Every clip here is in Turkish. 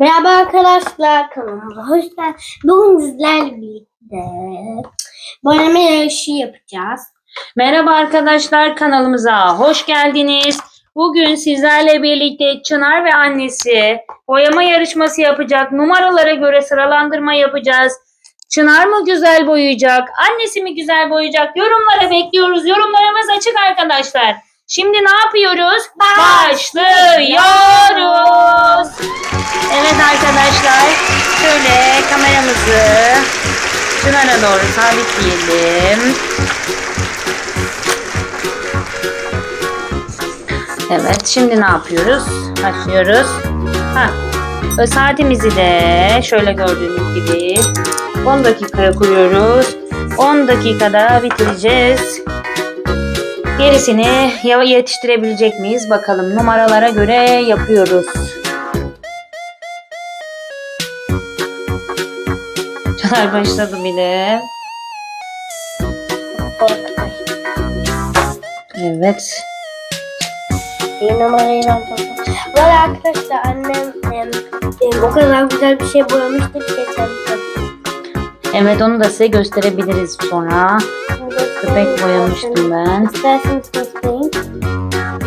Merhaba arkadaşlar kanalımıza hoş geldiniz. Bugün sizlerle birlikte boyama yarışı yapacağız. Merhaba arkadaşlar kanalımıza hoş geldiniz. Bugün sizlerle birlikte Çınar ve annesi boyama yarışması yapacak. Numaralara göre sıralandırma yapacağız. Çınar mı güzel boyayacak? Annesi mi güzel boyayacak? Yorumlara bekliyoruz. Yorumlarımız açık arkadaşlar. Şimdi ne yapıyoruz? Başlıyoruz. Evet arkadaşlar şöyle kameramızı Çınar'a doğru sabitleyelim. Evet, şimdi ne yapıyoruz? Başlıyoruz. Ha, saatimizi de şöyle gördüğünüz gibi 10 dakikaya kuruyoruz. 10 dakikada bitireceğiz. Gerisini yetiştirebilecek miyiz? Bakalım numaralara göre yapıyoruz. Çalar başladı bile. Evet. Bir numarayı ben topladım. Arkadaşlar annem em, em, o kadar güzel bir şey boyamıştı ki geçen. Evet onu da size gösterebiliriz sonra. Köpek boyamıştım ben. İsterseniz göstereyim.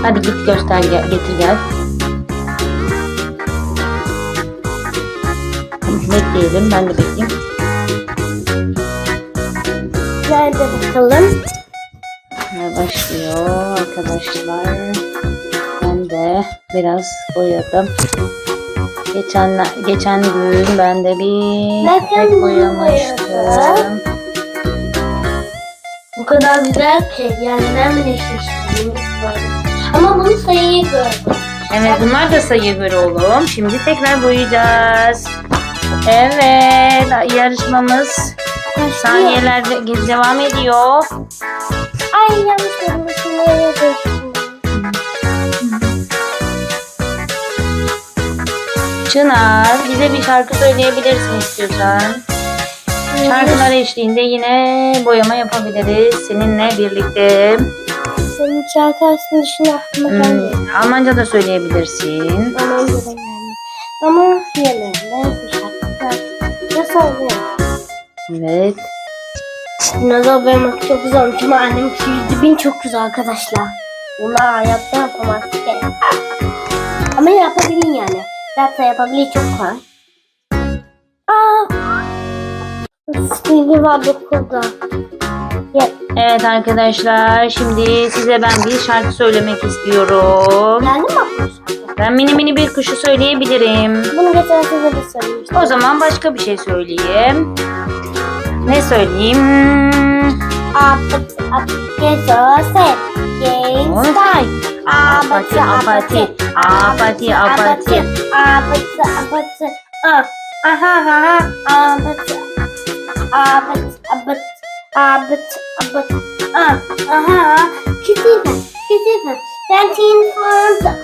Hadi git göster gel, getir gel. Bekleyelim ben de bekleyeyim. Nerede bakalım? Ne başlıyor arkadaşlar. Ben de biraz boyadım. Geçen geçen gün ben de bir köpek bunu boyamıştım. Bu kadar güzel ki yani ben bile şaşırdım. Ama bunu sayıyı gördüm. Evet bunlar da sayı göre oğlum. Şimdi tekrar boyayacağız. Evet yarışmamız saniyeler devam ediyor. Ay yanlış görmüşüm. Nereye döktüm? Çınar bize bir şarkı söyleyebilirsin istiyorsan. Şarkılar eşliğinde yine boyama yapabiliriz seninle birlikte. Senin şarkı aslında dışında. Hmm, Almanca da söyleyebilirsin. Ama öyle gelmiyor. Ama yemeğinde bir şarkı oluyor? Evet. Dinozor boyamak çok güzel olmuş ama annem yüzde bin çok güzel arkadaşlar. Bunlar hayatta yapamaz ki. Ama yapabilin yani. Zaten yapabilir çok kolay. Aa! Silgi var dokundu. Ya, Evet arkadaşlar şimdi size ben bir şarkı söylemek istiyorum. yani mi? Ben mini mini bir kuşu söyleyebilirim. Bunu geçen sefer de söylemiştim. O zaman başka bir şey söyleyeyim. Ne söyleyeyim? Apatı apatı sose. Onu Genç say. Apati apati. Apati apati. Apatı apatı. Ah. Aha aha. Apatı. Abut, abut, abut, abut. Ah, aha, kızıma, kızıma. Ben senin fanta.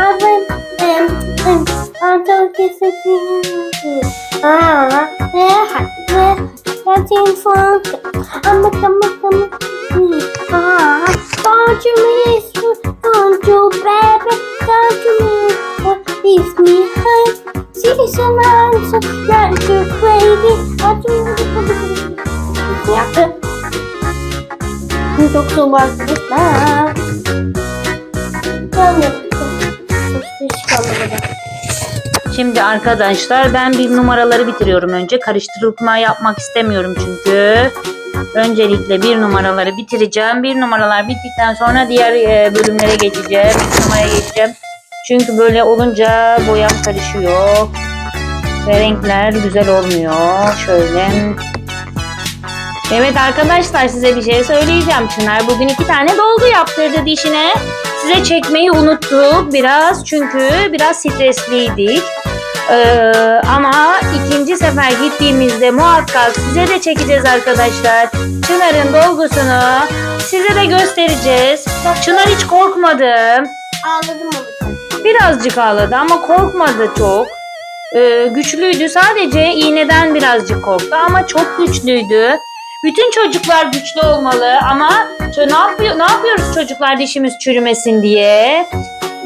Abut, em, em, fanta kesebilirim. Ah, rehat, rehat. Ben senin fanta. Abut, abut, abut. Ah, don't you miss me, don't you baby, don't you miss me? leaves me hurt. See, it's an answer, not too crazy, not too Çok zor. Şimdi arkadaşlar ben bir numaraları bitiriyorum önce. Karıştırılma yapmak istemiyorum çünkü. Öncelikle bir numaraları bitireceğim. Bir numaralar bittikten sonra diğer e, bölümlere geçeceğim. Bir numaraya geçeceğim. Çünkü böyle olunca boyam karışıyor. Ve renkler güzel olmuyor. Şöyle. Evet arkadaşlar size bir şey söyleyeceğim. Çınar bugün iki tane dolgu yaptırdı dişine. Size çekmeyi unuttuk biraz çünkü biraz stresliydik. Ee, ama ikinci sefer gittiğimizde muhakkak size de çekeceğiz arkadaşlar. Çınar'ın dolgusunu size de göstereceğiz. Çınar hiç korkmadı. Ağladım. Birazcık ağladı ama korkmadı çok. Ee, güçlüydü sadece iğneden birazcık korktu ama çok güçlüydü. Bütün çocuklar güçlü olmalı ama ne yapıyor ne yapıyoruz çocuklar dişimiz çürümesin diye?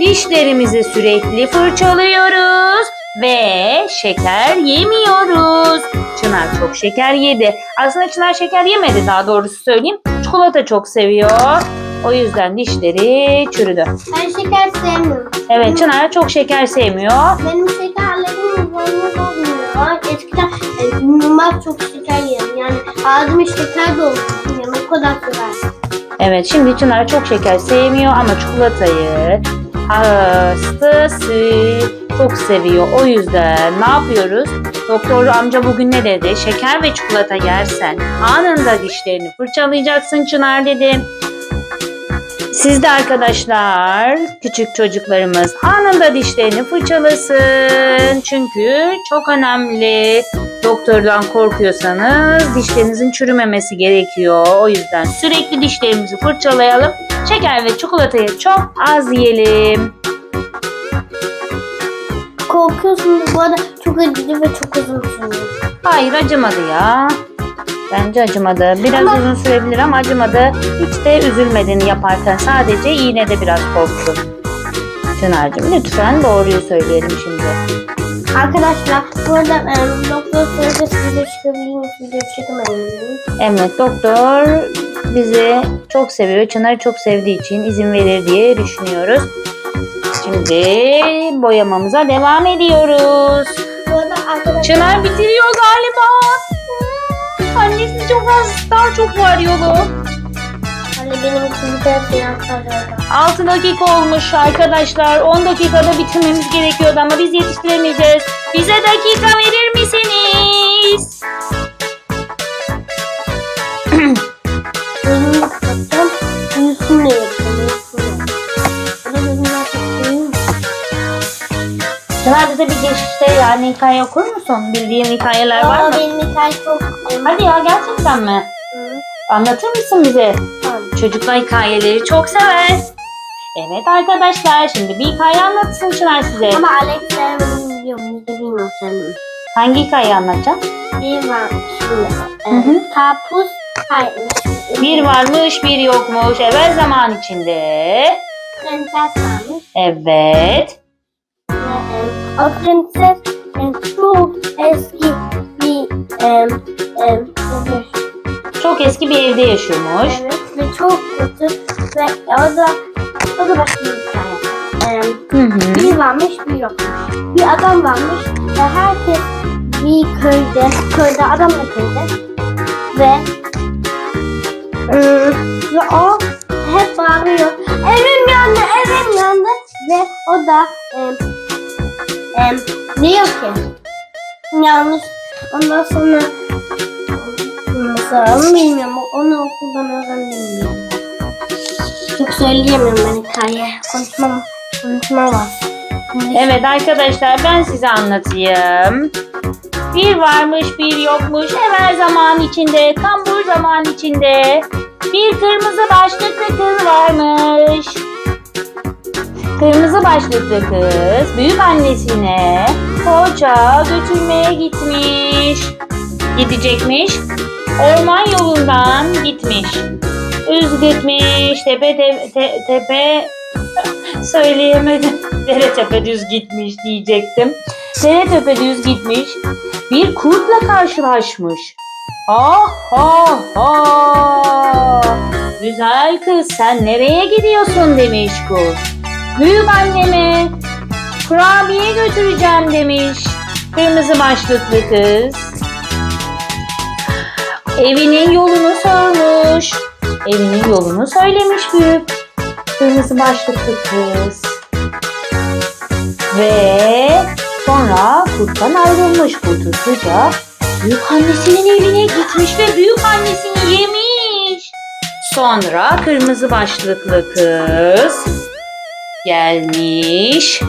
Dişlerimizi sürekli fırçalıyoruz Ve şeker yemiyoruz. Çınar çok şeker yedi. Aslında Çınar şeker yemedi daha doğrusu söyleyeyim. Çikolata çok seviyor. O yüzden dişleri çürüdü. Ben şeker sevmiyorum. Evet Çınar çok şeker sevmiyor. Benim şekerlerim zorunda olmuyor. Eskiden e, normal çok şeker yerim. Yani ağzıma şeker doldu. Yani o kadar sever. Evet şimdi Çınar çok şeker sevmiyor ama çikolatayı hastası çok seviyor. O yüzden ne yapıyoruz? Doktor amca bugün ne dedi? Şeker ve çikolata yersen anında dişlerini fırçalayacaksın Çınar dedi. Siz de arkadaşlar, küçük çocuklarımız anında dişlerini fırçalasın. Çünkü çok önemli. Doktordan korkuyorsanız dişlerinizin çürümemesi gerekiyor. O yüzden sürekli dişlerimizi fırçalayalım. Şeker ve çikolatayı çok az yiyelim. Korkuyorsunuz bu arada çok acıdı ve çok uzun sürüyor. Hayır acımadı ya. Bence acımadı. Biraz Ama- uzun sürebilir ama acımadı. Hiç de üzülmedin yaparken. Sadece iğnede biraz korktun. Çınar'cığım lütfen doğruyu söyleyelim şimdi. Arkadaşlar bu arada e, doktor söyledi size çıkabilir mi? Video. Evet doktor bizi çok seviyor. Çınar'ı çok sevdiği için izin verir diye düşünüyoruz. Şimdi boyamamıza devam ediyoruz. Bu arada arkadaşlar Çınar bitiriyor galiba. Annesi çok az, daha çok var yolu. hani benim kızım biraz fazla. 6 dakika olmuş arkadaşlar. 10 dakikada bitirmemiz gerekiyordu ama biz yetiştiremeyeceğiz. Bize dakika verir misiniz? Bir geçişte yani hikaye okur musun? Bildiğin hikayeler var mı? benim hikaye çok... Hadi ya gerçekten mi? Hı, Anlatır mısın bize? Tamam. Çocuklar hikayeleri çok sever. Evet arkadaşlar şimdi bir hikaye anlatsın Çınar size. Ama Alex sevmedim biliyorum. Biz de bilmiyorum sevmedim. Hangi hikayeyi anlatacağım? Bir var şimdi. Hı hı. E, karpuz. Hayır. Bir varmış bir yokmuş evvel zaman içinde. Prenses varmış. Evet. E, o prenses e, çok eski bir e, e, bir- Çok eski bir evde yaşıyormuş. evet, ve çok kötü ve o da o da başka bir hikaye. E, Hı hı. bir varmış bir yokmuş. Bir adam varmış ve herkes bir köyde, köyde adam da köyde ve ıı, ve o hep bağırıyor. Evim yandı, evim yandı ve o da em, em, diyor ki yanlış. Ondan sonra nasıl bilmiyorum. Onu okuldan öğrendim. Çok söyleyemiyorum ben hikaye. Konuşmam, konuşmam var. Evet arkadaşlar ben size anlatayım. Bir varmış bir yokmuş evvel zaman içinde kambur zaman içinde bir kırmızı başlıklı kız varmış. Kırmızı başlıklı kız büyük annesine poğaça götürmeye gitmiş. Gidecekmiş. Orman yolundan gitmiş. Üz gitmiş. Tepe te- te- tepe söyleyemedim. Dere tepe düz gitmiş diyecektim. Dere tepe düz gitmiş. Bir kurtla karşılaşmış. Ha ha ha. Güzel kız sen nereye gidiyorsun demiş kurt. Büyük anneme kurabiye götüreceğim demiş. Kırmızı başlıklı kız. Evinin yolunu sormuş. Evinin yolunu söylemiş büyük. Kırmızı başlıklı kız. Ve sonra kurttan ayrılmış kurt hızlıca. Büyük annesinin evine gitmiş ve büyük annesini yemiş. Sonra kırmızı başlıklı kız gelmiş.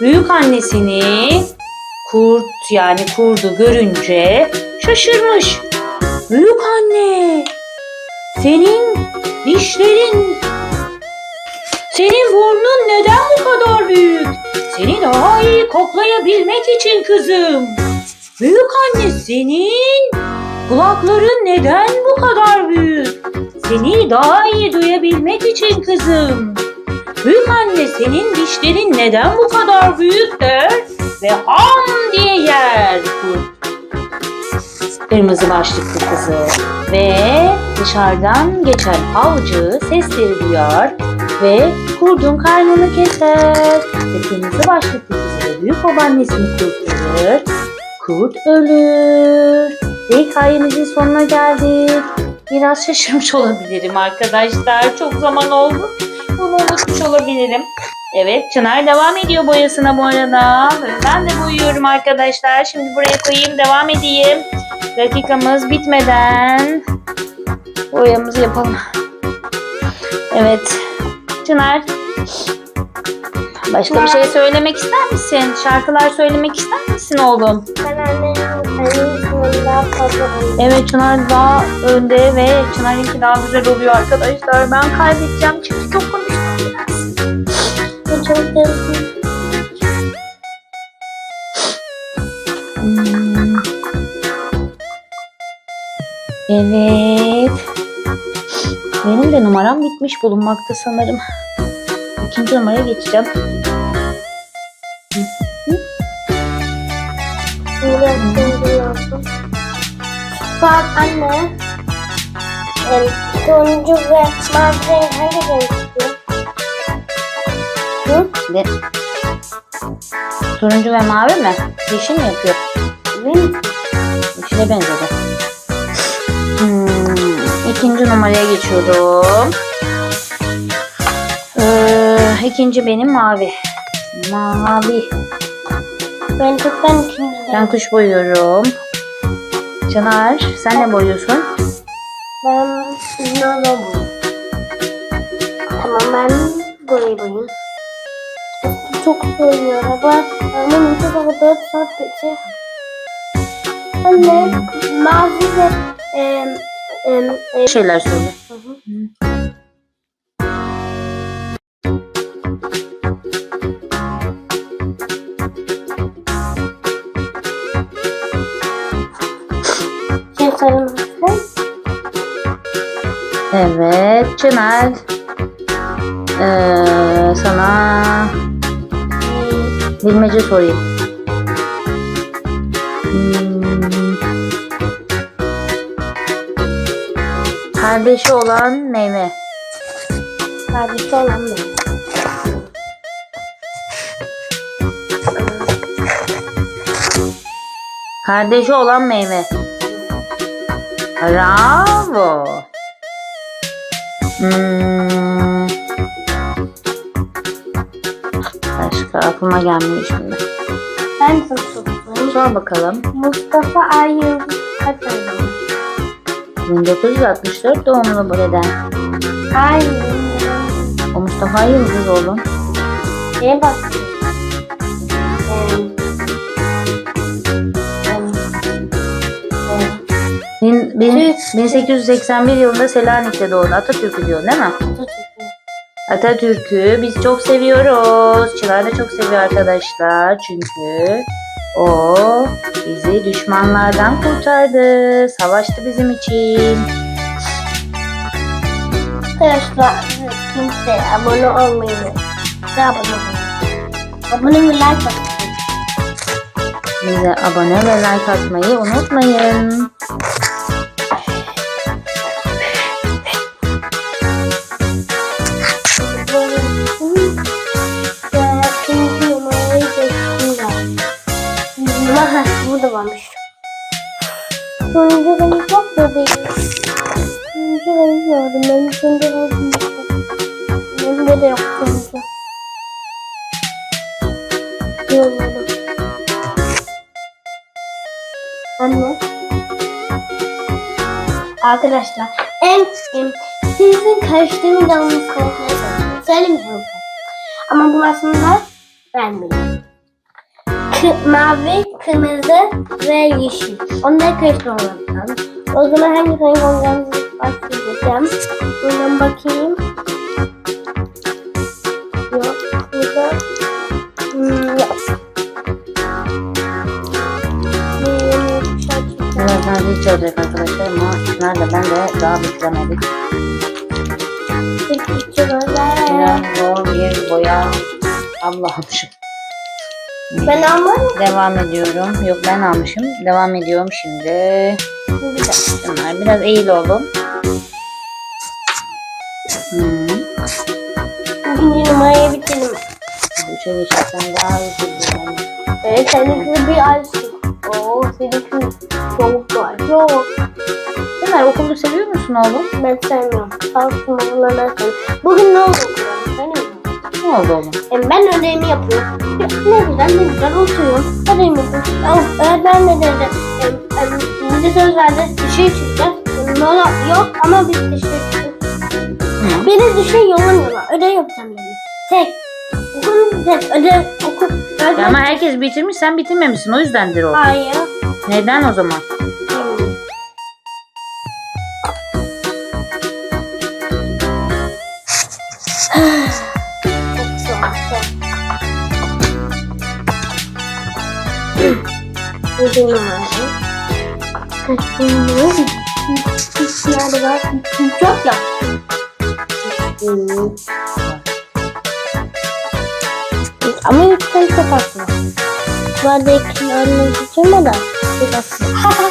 Büyük annesini kurt yani kurdu görünce şaşırmış. Büyük anne, senin dişlerin, senin burnun neden bu kadar büyük? Seni daha iyi koklayabilmek için kızım. Büyük anne senin kulakların neden bu kadar büyük? Seni daha iyi duyabilmek için kızım. Büyük anne senin dişlerin neden bu kadar büyük der ve ham diye yer kurt. Kırmızı başlıklı kızı ve dışarıdan geçen avcı sesleri duyar ve kurdun karnını keser. Ve kırmızı başlıklı kızı ve büyük babaannesini kurtarır. Kurt ölür. Ve hikayemizin sonuna geldik. Biraz şaşırmış olabilirim arkadaşlar. Çok zaman oldu. Bunu unutmuş olabilirim. Evet Çınar devam ediyor boyasına bu arada. Ben de boyuyorum arkadaşlar. Şimdi buraya koyayım devam edeyim. Dakikamız bitmeden boyamızı yapalım. Evet. Çınar. Başka bir şey söylemek ister misin? Şarkılar söylemek ister misin oğlum? Ben annemin senin daha fazla oldu. Evet Çınar daha önde ve Çınar'ınki daha güzel oluyor arkadaşlar. Ben kaybedeceğim çünkü çok. Ben Evet. Benim de numaram bitmiş bulunmakta sanırım. İkinci numaraya geçeceğim. Bak anne. Turuncu ve mavi hangi renk Hı? De. Turuncu ve mavi mi? Yeşil mi yapıyor? Benim Yeşile benzedi. Hmm, ikinci numaraya geçiyorum. Ee, ikinci benim mavi. Mavi. ben çoktan ikinci Ben kuş boyuyorum. Çınar sen ne boyuyorsun? Ben Nova bu. Tamam ben burayı boyayayım. Çok soğuyor araba. Ama bir araba 4 saat geçiyor. Anne mavi ve em, em, em, Şeyler söyle. Hı hı. Şey Evet Çınar. Ee, sana bilmece sorayım. Hmm. Kardeşi olan meyve. Kardeşi olan benim. Kardeşi olan meyve. Bravo. Hmm. Başka aklıma gelmiyor şimdi. Ben sana soruyorum. Sor bakalım. Mustafa Ay Yıldız kaç ayında? 1964 doğumlu bu deden. Ay. O Mustafa Yıldız oğlum. Neye baktın? Em, em, em, Bin, bin, 1881 yılında Selanik'te doğdu. Atatürk'ü diyor değil mi? Atatürk'ü. Atatürk'ü biz çok seviyoruz. Çınar da çok seviyor arkadaşlar. Çünkü o bizi düşmanlardan kurtardı. Savaştı bizim için. Arkadaşlar kimse abone olmayı ve abone olmayı. Abone ve like atın. Bize abone ve like atmayı unutmayın. Turuncu renk yok da değil. Turuncu renk gördüm. Ben turuncu renk yok. Benim de yok. Yok burada. Anne. Arkadaşlar en, en sizin karıştığınız yalnız konuşmayı söylemiyorum. Ama bu aslında ben biliyorum. Mavi, kırmızı ve yeşil. Onları karıştırmamız lazım. O zaman hangi renk olacağını başlayacağım. Buradan bakayım. Yok. Burada. Hmm, yok. Birazdan hiç olacak arkadaşlar ama da ben de daha bitiremedik. Biraz zor bir boya. Allah almışım. Ben almadım. Devam ediyorum. Yok ben almışım. Devam ediyorum şimdi. Şunlar biraz eğil oğlum. Hmm. İkinci numarayı bitirdim. Üçe geçersen daha hızlı yani. Evet seninki bir açtım. Oo seninki çok var. Çok. Ömer okulu seviyor musun oğlum? Ben sevmiyorum. Olanları sevmiyorum. Bugün ne oldu? Ne oldu oğlum? E, Ben ödevimi yapıyorum. Ya, Ne güzel ne güzel oturuyorum. Ödevimi yapıyorum. Ya, öğretmen ne dedi? E, e, bize söz verdi. Dışarı çıkacağız. E, Mola yok ama biz dışarı çıkacağız. Hı. Beni dışarı yollamıyorlar. Ödev yapacağım dedim. Tek. Okul tek. Ödev okul. Öğretmen. ama herkes bitirmiş sen bitirmemişsin o yüzdendir o. Hayır. Neden o zaman? Bugün vardı. Kaç gün var? Nerede var? Çok ya. Ama lütfen çok atma. Bardaki anlatacağım da çok atma.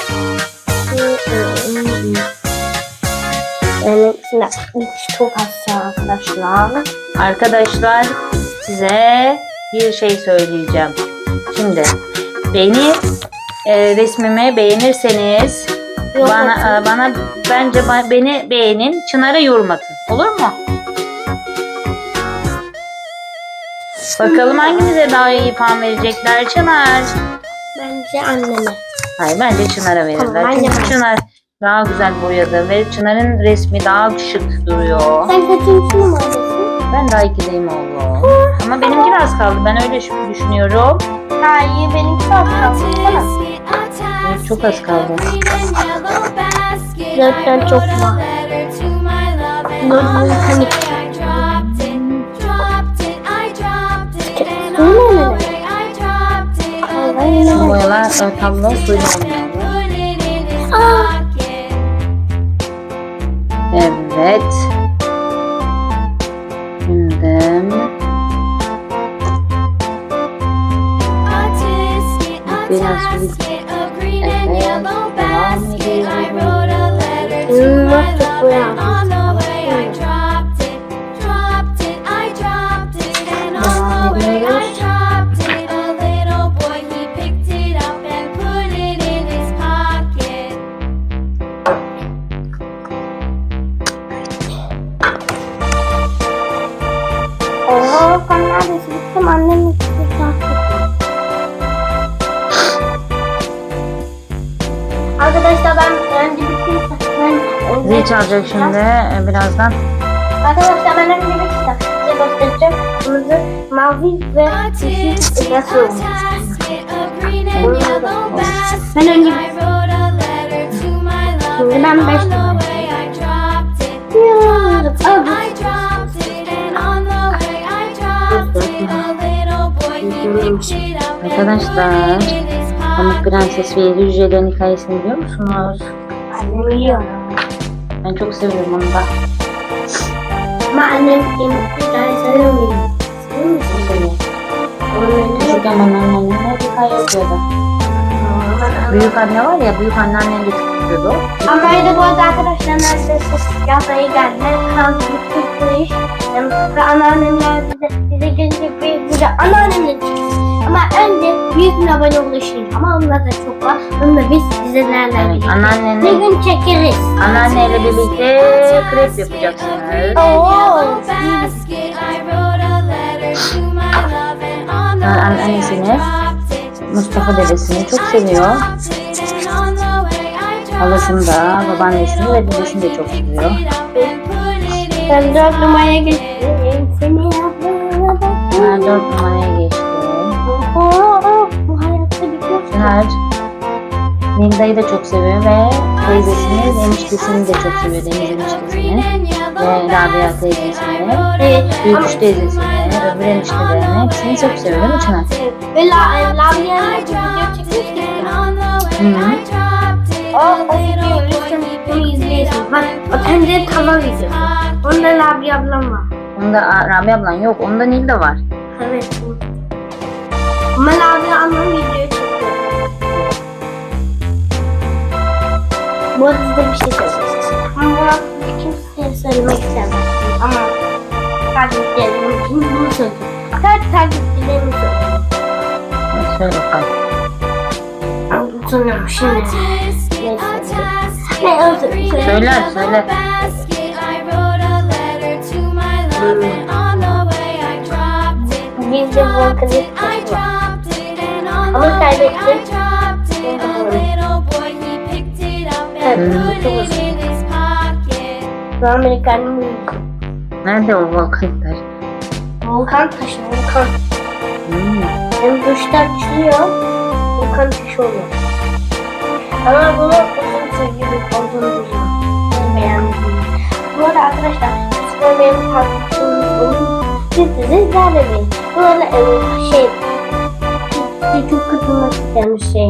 Benimkine hiç çok az arkadaşlar. Arkadaşlar size bir şey söyleyeceğim. Şimdi beni e, resmimi beğenirseniz Yok, bana e, bana bence ba- beni beğenin Çınar'a yorum atın. Olur mu? Bakalım hanginize daha iyi puan verecekler Çınar. Bence anneme. Hayır bence Çınar'a verirler. Tamam, Çünkü de. Çınar daha güzel boyadı ve Çınar'ın resmi daha şık duruyor. Sen kaçıncı numarasın? Ben daha ikideyim oğlum. Ama benimki de az kaldı. Ben öyle düşünüyorum. Hayır benimki çok kaldı. Evet, çok az kaldı. Zaten çok. Böyle panik. Şu boyalar e, tablo suyla. Evet. Şimdi Biraz yellow basket, I wrote a letter to my love, on the Çalacak şimdi e, birazdan. Arkadaşlar ben önce bittim. Size göstereceğim. Kırmızı, mavi ve yeşil nasıl olmuş. Ben önce Şimdi ben beş tane. Arkadaşlar Pamuk Prenses ve Yedi Cücelerin hikayesini biliyor musunuz? Annem biliyor. Ben çok seviyorum onu da. Ama annem ben seviyorum beni. Seviyor musun? Onun Küçükken bana anneannem hep hikaye okuyordu. Büyük anne var ya, büyük çok tutuyordu. Almanya'da bu arada arkadaşlar neredeyse yaz ayı geldi. Karantina tutmuş. Ve anneannemler bize, bize gelince bir bize anneannemle çıktı. Ama önce büyük bir abone oluşayım. Ama onlar da çok var. Onu da biz dizilerle Evet, birlikte. anneannenle- Bir gün çekeriz. Anneanneyle birlikte krep yapacaksınız. Oo. annesini, Mustafa dedesini çok seviyor. Halasını da, babaannesini ve dedesini de çok seviyor. Ben dört numaraya geçtim. Seni yapmadım. Çınar dört numaraya Çınar Nilda'yı da çok seviyor ve teyzesini, eniştesini de çok seviyor Deniz eniştesini. Ve Rabia teyzesini, Evet. Büyük teyzesini, öbür eniştelerini hepsini çok seviyor değil mi Çınar? Ve la, Labia'yla video çekmiştik. Hı hı. O, o videoyu lütfen bunu izleyesin. Bak, o tencere tava videosu. Onda Labia ablam var. Onda Rabia ablan yok. Onda Nilde var. Evet. Ama abi annem video Bu arada size bir şey söyleyeceğim. Ama bu arada kimseye söylemek istemem. Ama takipçilerim için bunu söyleyeyim. Sadece takipçilerimi söyleyeyim. Söyle bakalım. Utanıyorum şimdi. Ne dilerim. Söyle söyle. Biz de volkanik var. Ama kaybettik. Evet, çok uzun. Şu an Amerikan'ın müziği. Nerede o volkanlar? Volkan taşı, volkan. Hmm. Hem duşta açılıyor, volkan taşı oluyor. Ama bunu uzun sevgili olduğunu biliyorum. Ben beğendim. Bu arada arkadaşlar, size benim takipçimiz olun. Siz de sizlerle bir. Bu arada e, şey, YouTube katılmak istemiş şey.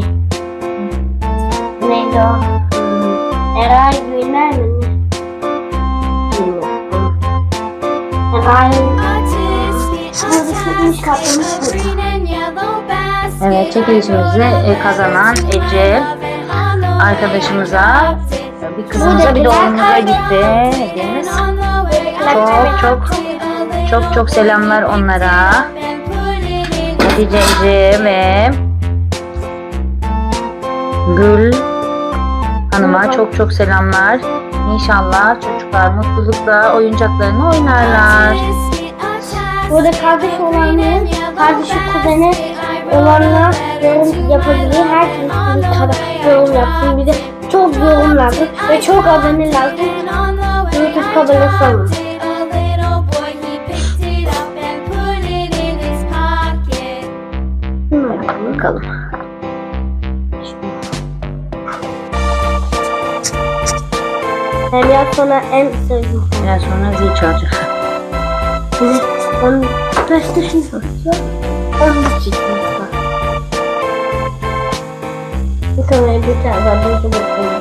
Neydi o? Eray Güler mi? ne? Bilmiyorum. Eray Evet çekilişimizi e, kazanan Ece arkadaşımıza bir kızımıza bir de gitti hediyemiz. Çok çok çok çok selamlar onlara. Hatice Ece ve Gül Hanım'a çok çok selamlar. İnşallah çocuklar mutlulukla oyuncaklarını oynarlar. Burada kardeş olanların, kardeşi kuzeni olanlar yorum yapabilir. Herkes bir kadar yorum yapsın. Bir de çok yorum lazım ve çok abone lazım. YouTube kabulesi olun. Bakalım. Biraz sonra en sevdiğim. Biraz sonra zil çalacak. Onun kaçta şunu soracağım. Onun için Bir tane bir tane var. Bir tane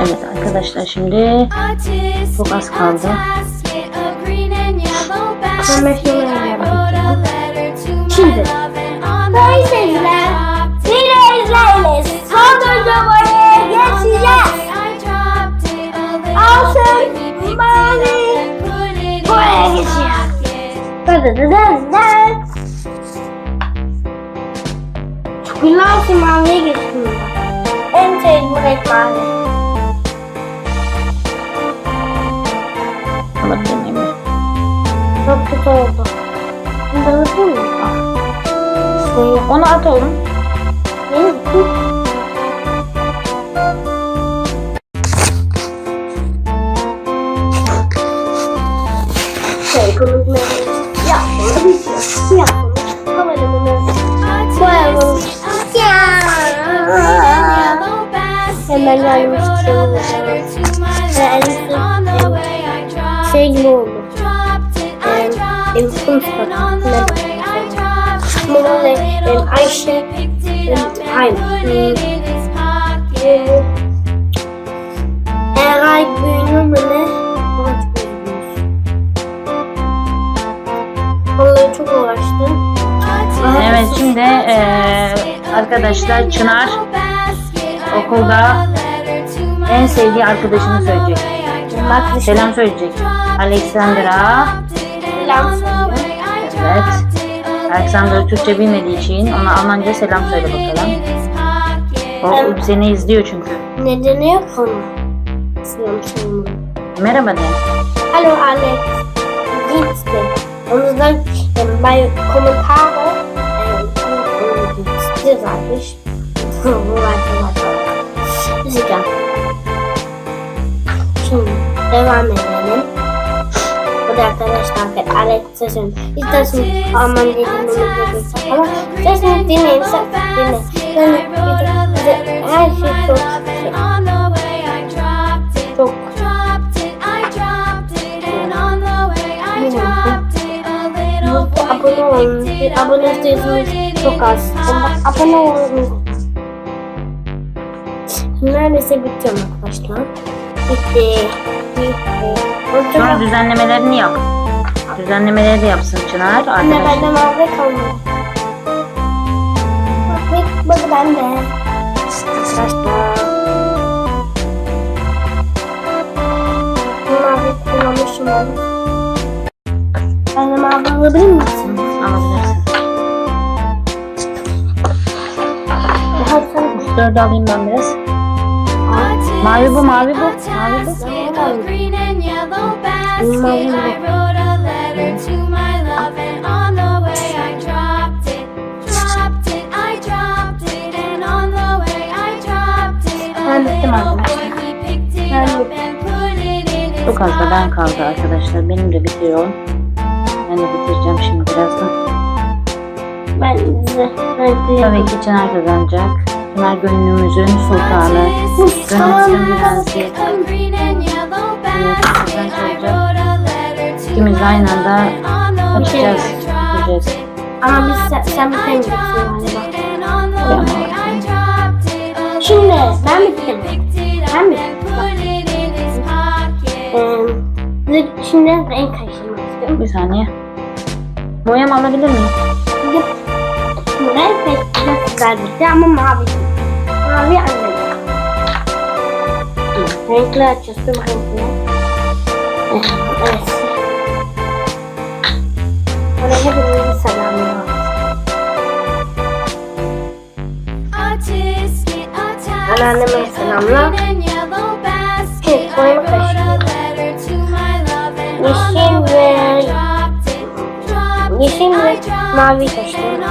Evet arkadaşlar şimdi Çok az kaldı. Şimdi. Sayın seyirciler, Geçeceğiz. Dıdıdıdıdıdı. Çukurlar maviye geçtim. En renk mavi. alabilir miyim? Çok kötü oldu. Da mı? Şey, Onu at oğlum. Hemen gelmiş Şey gibi oldu. Kum sıfatı. Bunu ve Ayşe. Vallahi çok uğraştım. Evet şimdi eee, arkadaşlar Çınar okulda en sevdiği arkadaşını söyleyecek. Bak Selam söyleyecek. Alexandra. Selam. Evet. Alexandra Türkçe bilmediği için ona Almanca selam söyle bakalım. O seni izliyor çünkü. Nedeni yok onun. Selam söylüyorum. Merhaba de. Hallo Alex. Wie geht's dir? Und dann ähm, bei Kommentare ähm, dir sag ich. Wo weiter, weiter. Ist egal. Şimdi devam edelim. Bu da arkadaşlar Alex sesini isterseniz Alman dilini dinleyebilirsiniz ama isterseniz dinleyinse dinle. Yani her şey çok şey, abone olun. Abone sayısınız çok az. Ama abone olun. Neredeyse bitiyor arkadaşlar. Bitti. Sonra düzenlemelerini yap. Düzenlemeleri de yapsın Çınar. Anne bende mavi kalmadı. Bak, bak ben de. Mavi kullanmışım onu. Ben de mavi alabilir misin? Alabilirsin. Hadi sen Şu dördü alayım ben biraz. Mavi bu, mavi bu. Mavi bu. Ben bittim arkadaşlar. Çok az da ben kaldı arkadaşlar. Benim de bitiyor. Ben de bitireceğim şimdi birazdan. Ben size Tabii ki Çınar kazanacak. Çınar gönlümüzün sultanı. Gönlümüzün prensi. İkimiz de aynı anda açacağız. Bitireceğiz. Ama biz sen, sen bitemeyeceksin galiba. Tamam. Şimdi ben bittim. Ben bittim. Ee, şimdi renk karıştırmak istiyorum. Bir saniye. Boyam alabilir miyim? Renk karıştırmak güzel bitti ama mavi. Mavi anne. Renkli açıyorsun renkli. Evet. evet. Oraya hepinizi selamlıyorum. Anneanneme selamla. Yeşil ve yeşil ve mavi karıştırıyorum.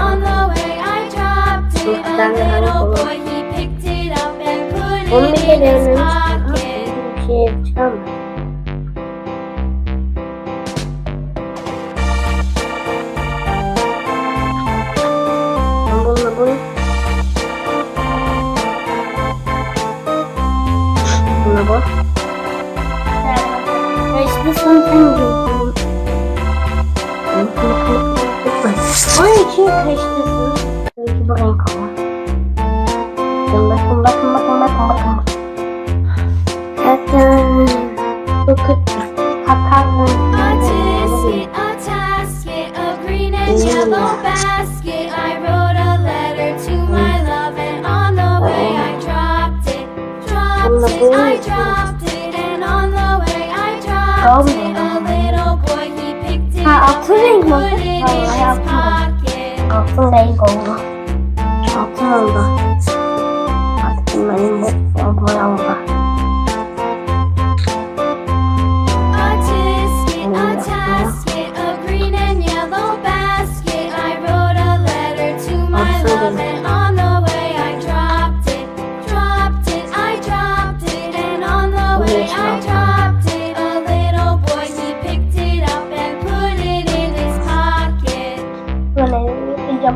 Muhtemelen hangi olur? Onu denemiştim. Bir şey çıkarmadı. Ben bununla bunu Bununla bu. İşte son sen gördüm. Onun için karıştırsın. Belki bu renk olur. Oldu. Altın renk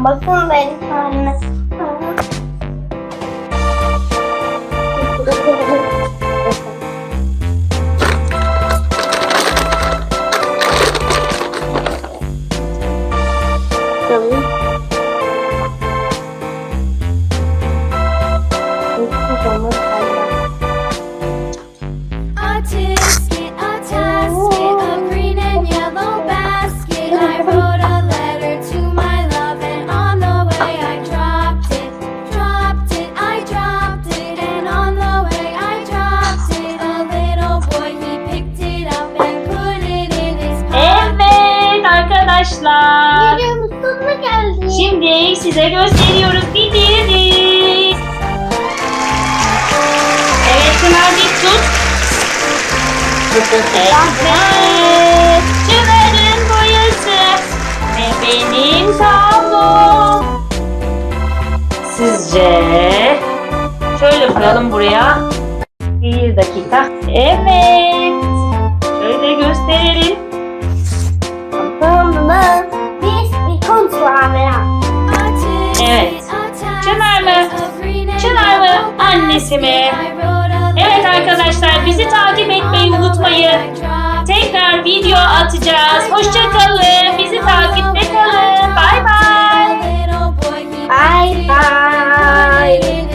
number 7 arkadaşlar. Videomuz sonuna geldi. Şimdi size gösteriyoruz. Bitirdik. Evet Çınar dik tut. Evet. Çınar'ın boyası. Ve benim tablom. Sizce? Şöyle koyalım buraya. Bir dakika. Evet. Şöyle gösterelim. Tamam. Biz bir verelim. Evet. Çınar mı? Çınar mı? Annesi mi? Evet arkadaşlar bizi takip etmeyi unutmayın. Tekrar video atacağız. Hoşçakalın. Bizi takipte kalın. Bay bay. Bye bye.